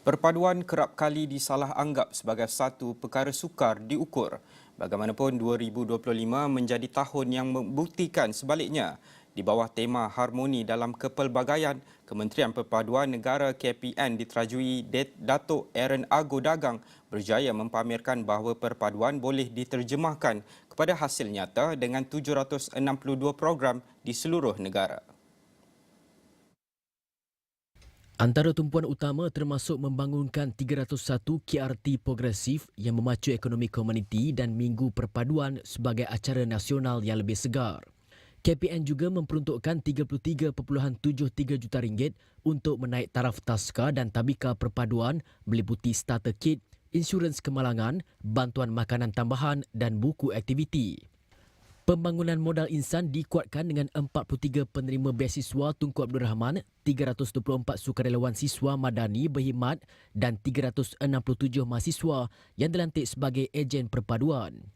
Perpaduan kerap kali disalah anggap sebagai satu perkara sukar diukur. Bagaimanapun 2025 menjadi tahun yang membuktikan sebaliknya. Di bawah tema Harmoni dalam Kepelbagaian, Kementerian Perpaduan Negara KPN diterajui Datuk Aaron Ago Dagang berjaya mempamerkan bahawa perpaduan boleh diterjemahkan kepada hasil nyata dengan 762 program di seluruh negara. Antara tumpuan utama termasuk membangunkan 301 KRT progresif yang memacu ekonomi komuniti dan Minggu Perpaduan sebagai acara nasional yang lebih segar. KPN juga memperuntukkan 33.73 juta ringgit untuk menaik taraf taska dan tabika perpaduan meliputi starter kit, insurans kemalangan, bantuan makanan tambahan dan buku aktiviti. Pembangunan modal insan dikuatkan dengan 43 penerima beasiswa Tunku Abdul Rahman, 324 sukarelawan siswa madani berkhidmat dan 367 mahasiswa yang dilantik sebagai ejen perpaduan.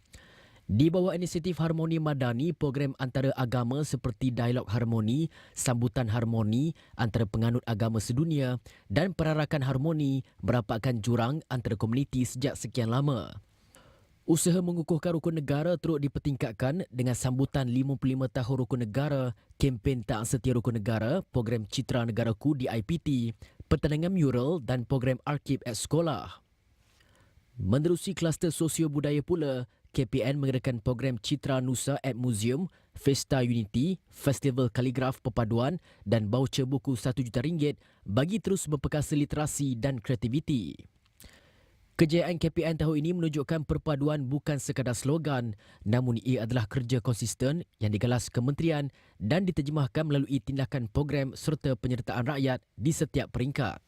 Di bawah inisiatif Harmoni Madani, program antara agama seperti Dialog Harmoni, Sambutan Harmoni antara penganut agama sedunia dan Perarakan Harmoni merapatkan jurang antara komuniti sejak sekian lama. Usaha mengukuhkan rukun negara teruk dipertingkatkan dengan sambutan 55 tahun rukun negara, kempen tak setia rukun negara, program Citra Negaraku di IPT, pertandingan mural dan program arkib at sekolah. Menerusi kluster sosio budaya pula, KPN mengadakan program Citra Nusa at Museum, Festa Unity, Festival Kaligraf Perpaduan dan voucher buku RM1 juta ringgit bagi terus memperkasa literasi dan kreativiti. Kejayaan KPN tahun ini menunjukkan perpaduan bukan sekadar slogan namun ia adalah kerja konsisten yang digalas kementerian dan diterjemahkan melalui tindakan program serta penyertaan rakyat di setiap peringkat.